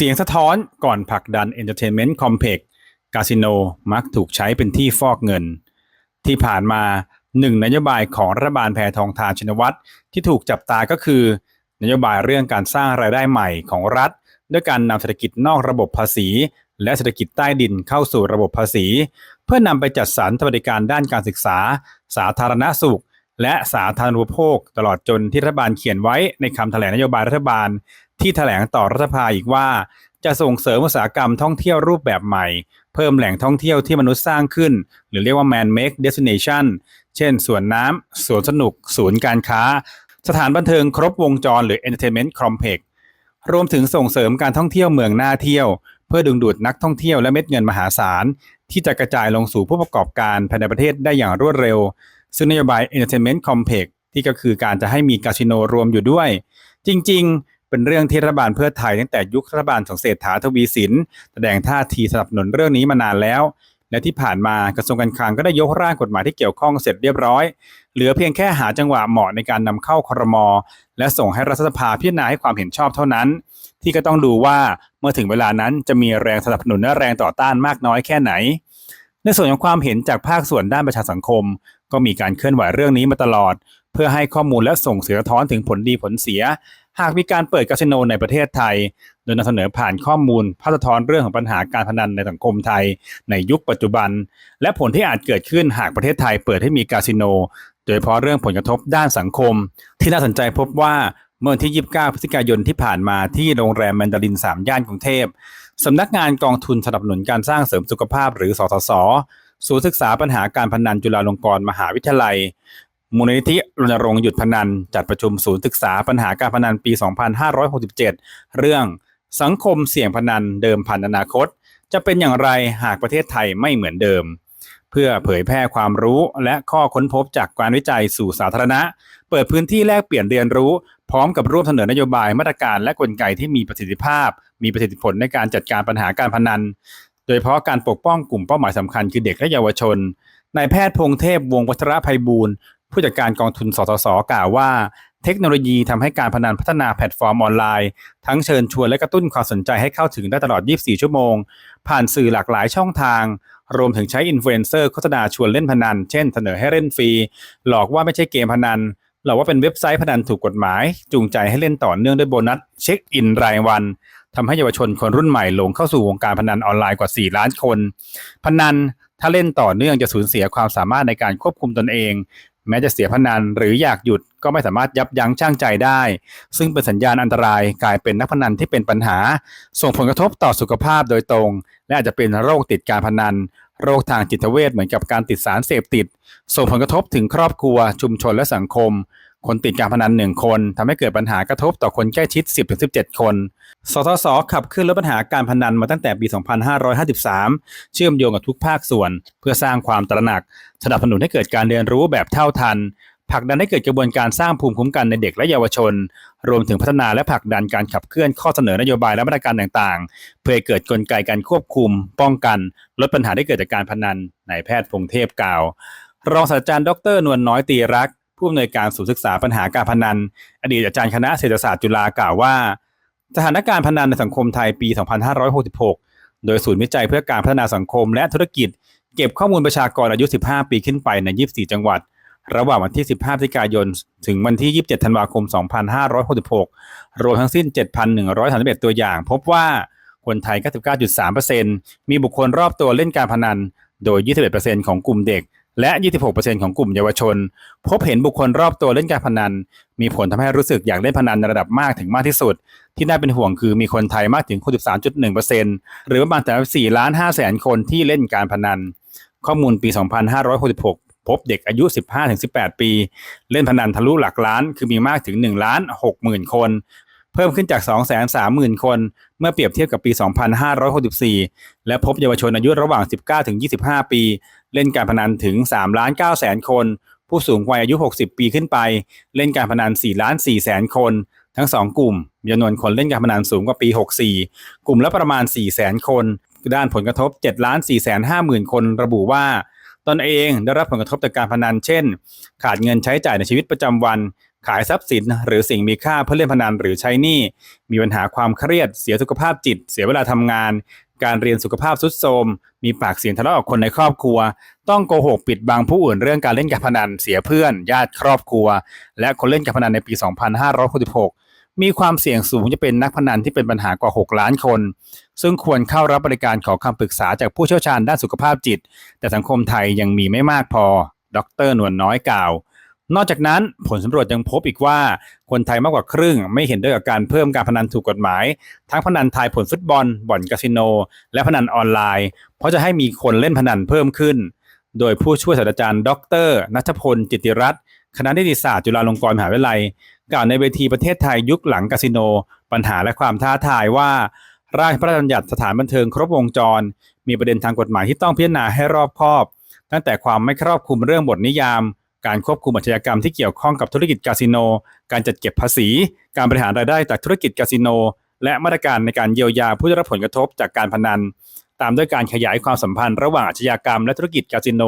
เสียงสะท้อนก่อนผลักดัน Entertainment Complex คาสิโนมักถูกใช้เป็นที่ฟอกเงิน ที่ผ่านมาหนึ่งนโยบายของรัฐบาลแพทองทานชินวัตรที่ถูกจับตาก็คือ นโยบายเรื่องการสร้างรายได้ใหม่ของรัฐ ด้วยการนำเศรษฐกิจนอกระบบภาษี และเศรษฐกิจใต้ดินเข้าสู่ระบบภาษี เพื่อนำไปจัดสรรสวัสดิการด้านการศึกษา สาธารณสุข และสาธารณูปโภค ตลอดจนที่รัฐบาลเขียนไว้ในคำแถลงนโยบายรัฐบาล ที่แถลงต่อรัฐสภาอีกว่า จะส่งเสริมอุตสาหกรรมท่องเที่ยวรูปแบบใหม่ เพิ่มแหล่งท่องเที่ยวที่มนุษย์สร้างขึ้น หรือเรียกว่า man make destination เช่นสวนน้ำสวนสนุก ศูนย์การค้า สถานบันเทิงครบวงจรหรือ entertainment complex รวมถึงส่งเสริมการท่องเที่ยวเมืองน่าเที่ยว เพื่อดึงดูดนักท่องเที่ยวและเม็ดเงินมหาศาล ที่จะกระจายลงสู่ผู้ประกอบการภายในประเทศได้อย่างรวดเร็ว ซึ่งนโยบาย entertainment complex ที่ก็คือการจะให้มีคาสิโนรวมอยู่ด้วย จริงๆ เป็นเรื่องที่รัฐบาลเพื่อไทยตั้งแต่ยุครัฐบาลของเศรษฐาทวีสิน แสดงท่าทีสนับสนุนเรื่องนี้มานานแล้ว และที่ผ่านมากระทรวงการคลังก็ได้ยกร่างกฎหมายที่เกี่ยวข้องเสร็จเรียบร้อย เหลือเพียงแค่หาจังหวะเหมาะในการนำเข้าครม และส่งให้รัฐสภาพิจารณาให้ความเห็นชอบเท่านั้น ที่ก็ต้องดูว่าเมื่อถึงเวลานั้นจะมีแรงสนับสนุนและแรงต่อต้านมากน้อยแค่ไหน ในส่วนของความเห็นจากภาคส่วนด้านประชาสังคม ก็มีการเคลื่อนไหวเรื่องนี้มาตลอด เพื่อให้ข้อมูลและส่งเสียท้อนถึงผลดีผลเสีย หากมีการเปิดคาสิโนในประเทศไทย โดยนำเสนอผ่านข้อมูลภาพสะท้อนเรื่องของปัญหาการพนันในสังคมไทย ในยุคปัจจุบัน และผลที่อาจเกิดขึ้นหากประเทศไทยเปิดให้มีคาสิโน โดยเฉพาะเรื่องผลกระทบด้านสังคม ที่น่าสนใจพบว่าเมื่อวันที่ 29 พฤศจิกายนที่ผ่านมาที่โรงแรมแมนดาริน 3 ย่านกรุงเทพ สำนักงานกองทุนสนับสนุนการสร้างเสริมสุขภาพหรือสสส ศูนย์ศึกษาปัญหาการพนันจุฬาลงกรณ์มหาวิทยาลัย มูลนิธิรณรงค์หยุดพนัน จัดประชุมศูนย์ศึกษาปัญหาการพนันปี 2567 เรื่องสังคมเสี่ยงพนันเดิมพันอนาคต จะเป็นอย่างไรหากประเทศไทยไม่เหมือนเดิม เพื่อเผยแพร่ความรู้และข้อค้นพบจากการวิจัยสู่สาธารณะ เปิดพื้นที่แลกเปลี่ยนเรียนรู้ พร้อมกับร่วมเสนอนโยบายมาตรการและกลไกที่มีประสิทธิภาพ มีประสิทธิผลในการจัดการปัญหาการพนัน โดยเฉพาะการปกป้องกลุ่มเป้าหมายสำคัญคือเด็กและเยาวชนนายแพทย์พงเทพวงวัชรภัยบูรณ์ผู้จัดการกองทุนสสสกล่าวว่า เทคโนโลยีทำให้การพนันพัฒนาแพลตฟอร์มออนไลน์ ทั้งเชิญชวนและกระตุ้นความสนใจให้เข้าถึงได้ตลอด 24 ชั่วโมง ผ่านสื่อหลากหลายช่องทาง รวมถึงใช้อินฟลูเอนเซอร์โฆษณาชวนเล่นพนัน เช่นเสนอให้เล่นฟรี หลอกว่าไม่ใช่เกมพนัน หลอกว่าเป็นเว็บไซต์พนันถูกกฎหมาย จูงใจให้เล่นต่อเนื่องด้วยโบนัสเช็คอินรายวัน ทำให้เยาวชนคนรุ่นใหม่หลงเข้าสู่วงการพนันออนไลน์กว่า 4 ล้านคน พนันถ้าเล่นต่อเนื่องจะสูญเสียความสามารถในการควบคุมตนเอง แม้จะเสียพนันหรืออยากหยุดก็ไม่สามารถยับยั้งชั่งใจได้ ซึ่งเป็นสัญญาณอันตรายกลายเป็นนักพนันที่เป็นปัญหา ส่งผลกระทบต่อสุขภาพโดยตรง และอาจจะเป็นโรคติดการพนัน โรคทางจิตเวชเหมือนกับการติดสารเสพติด ส่งผลกระทบถึงครอบครัวชุมชนและสังคม คนติดการพนันหนึ่งคนทำให้เกิดปัญหากระทบต่อคนใกล้ชิด 10-17 คน สทศขับเคลื่อนลดปัญหาการพนันมาตั้งแต่ปี 2553 เชื่อมโยงกับทุกภาคส่วน เพื่อสร้างความตระหนัก สนับสนุนให้เกิดการเรียนรู้แบบเท่าทันผลักดันให้เกิดกระบวนการสร้างภูมิคุ้มกันในเด็กและเยาวชน รวมถึงพัฒนาและผลักดันการขับเคลื่อนข้อเสนอนโยบายและมาตรการต่างๆ เพื่อเกิดกลไกการควบคุม ป้องกัน ลดปัญหาที่เกิดจากการพนันนายแพทย์พงเทพกล่าว รองศาสตราจารย์ดรนวลน้อยตีรัก ผู้อำนวยการศูนย์ศึกษาปัญหาการพนัน อดีตอาจารย์คณะเศรษฐศาสตร์จุฬากล่าวว่า สถานการณ์พนันในสังคมไทยปี 2566 โดยศูนย์วิจัยเพื่อการพัฒนาสังคมและธุรกิจ เก็บข้อมูลประชากรอายุ 15 ปีขึ้นไปใน 24 จังหวัด ระหว่างวันที่ 15พฤศจิกายน ถึงวันที่ 27 ธันวาคม 2566 รวมทั้งสิ้น 7,131 ตัวอย่าง พบว่าคนไทย 99.3%มีบุคคลรอบตัวเล่นการพนัน โดย 21%ของกลุ่มเด็ก และ 26%ของกลุ่มเยาวชน พบเห็นบุคคลรอบตัวเล่นการพนัน มีผลทำให้รู้สึกอยากเล่นพนันในระดับมากถึงมากที่สุด ที่น่าเป็นห่วงคือมีคนไทยมากถึง 63.1%หรือประมาณแต่4ล้าน5แสนคนที่เล่นการพนัน ข้อมูลปี 2566 พบเด็กอายุ 15-18 ปี เล่นพนันทะลุหลักล้าน คือมีมากถึง1ล้าน60,000คนเพิ่มขึ้นจาก 230,000 คน เมื่อเปรียบเทียบกับปี 2564 และพบเยาวชนอายุระหว่าง 19-25 ปี เล่นการพนันถึง3ล้าน9แสนคน ผู้สูงวัยอายุ 60 ปีขึ้นไป เล่นการพนัน4ล้าน4แสนคน ทั้ง 2 กลุ่มมีจำนวนคนเล่นการพนันสูงกว่าปี 64 กลุ่มละประมาณ 4 แสนคน ด้านผลกระทบ7ล้าน4แสน5หมื่นคน ระบุว่าตนเองได้รับผลกระทบจากการพนันเช่น ขาดเงินใช้จ่ายในชีวิตประจำวันขายทรัพย์สินหรือสิ่งมีค่าเพื่อเล่นพนันหรือใช้หนี้ มีปัญหาความเครียด เสียสุขภาพจิต เสียเวลาทำงาน การเรียนสุขภาพทรุดโทมมีปากเสียงทะเลาะกับคนในครอบครัว ต้องโกหกปิดบังผู้อื่นเรื่องการเล่นการพนันเสียเพื่อน ญาติครอบครัว และคนเล่นการพนันในปี 2566 มีความเสี่ยงสูงจะเป็นนักพนันที่เป็นปัญหากว่า 6 ล้านคน ซึ่งควรเข้ารับบริการขอคำปรึกษาจากผู้เชี่ยวชาญด้านสุขภาพจิต แต่สังคมไทยยังมีไม่มากพอ ดรนวลน้อยกล่าว นอกจากนั้นผลสำรวจยังพบอีกว่า คนไทยมากกว่าครึ่ง ไม่เห็นด้วยกับการเพิ่มการพนันถูกกฎหมาย ทั้งพนันทายผลฟุตบอล บ่อนคาสิโน และพนันออนไลน์ เพราะจะให้มีคนเล่นพนันเพิ่มขึ้น โดยผู้ช่วยศาสตราจารย์ ดรนัทพล จิตติรัตน์คณะนิติศาสตร์จุฬาลงกรณ์มหาวิทยาลัย กล่าวในเวทีประเทศไทยยุคหลังคาสิโน ปัญหาและความท้าทายว่าร่างพระราชบัญญัติสถานบันเทิงครบวงจร มีประเด็นทางกฎหมายที่ต้องพิจารณาให้รอบคอบ ตั้งแต่ความไม่ครอบคลุมเรื่องบทนิยาม การควบคุมอาชญากรรมที่เกี่ยวข้องกับธุรกิจคาสิโน การจัดเก็บภาษี การบริหารรายได้จากธุรกิจคาสิโน และมาตรการในการเยียวยาผู้ได้รับผลกระทบจากการพนัน ตามด้วยการขยายความสัมพันธ์ระหว่างอาชญากรรมและธุรกิจคาสิโน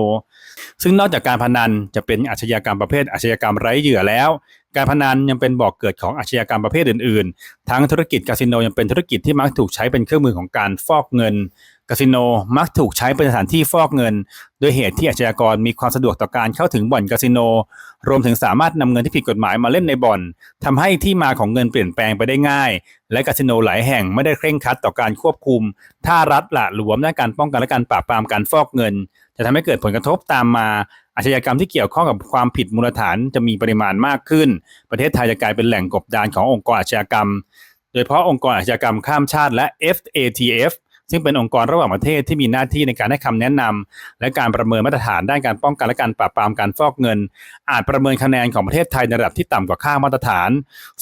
ซึ่งนอกจากการพนันจะเป็นอาชญากรรมประเภทอาชญากรรมไร้เหยื่อแล้ว การพนันยังเป็นบ่อกเกิดของอาชญากรรมประเภทอื่น ๆ ทั้งธุรกิจคาสิโนยังเป็นธุรกิจที่มักถูกใช้เป็นเครื่องมือของการฟอกเงิน คาสิโนมักถูกใช้เป็นสถานที่ฟอกเงินโดยเหตุที่อาชญากรมีความสะดวกต่อการเข้าถึงบ่อนคาสิโน รวมถึงสามารถนำเงินที่ผิดกฎหมายมาเล่นในบ่อนทำให้ที่มาของเงินเปลี่ยนแปลงไปได้ง่าย และคาสิโนหลายแห่งไม่ได้เคร่งครัดต่อการควบคุม ถ้ารัฐละหลวมด้านการป้องกันและการปราบปรามการฟอกเงิน จะทำให้เกิดผลกระทบตามมาอาชญากรรมที่เกี่ยวข้องกับความผิดมูลฐานจะมีปริมาณมากขึ้น ประเทศไทยจะกลายเป็นแหล่งกบดานขององค์กรอาชญากรรม โดยเฉพาะองค์กรอาชญากรรมข้ามชาติและ FATF ซึ่งเป็นองค์กรระหว่างประเทศที่มีหน้าที่ในการให้คำแนะนำและการประเมินมาตรฐานด้านการป้องกันและการปราบปรามการฟอกเงิน อาจประเมินคะแนนของประเทศไทยในระดับที่ต่ำกว่าค่ามาตรฐาน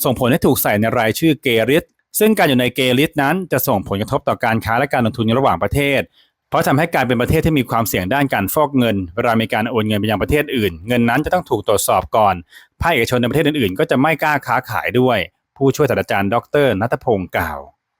ส่งผลให้ถูกใส่ในรายชื่อเกริสซึ่งการอยู่ในเกริสนั้นจะส่งผลกระทบต่อการค้าและการลงทุนระหว่างประเทศเพราะทำให้การเป็นประเทศที่มีความเสี่ยงด้านการฟอกเงิน เวลามีการโอนเงินไปยังประเทศอื่น เงินนั้นจะต้องถูกตรวจสอบก่อน ภาคเอกชนในประเทศอื่นๆ ก็จะไม่กล้าค้าขายด้วย ผู้ช่วยศาสตราจารย์ดรนัทพงศ์กล่าว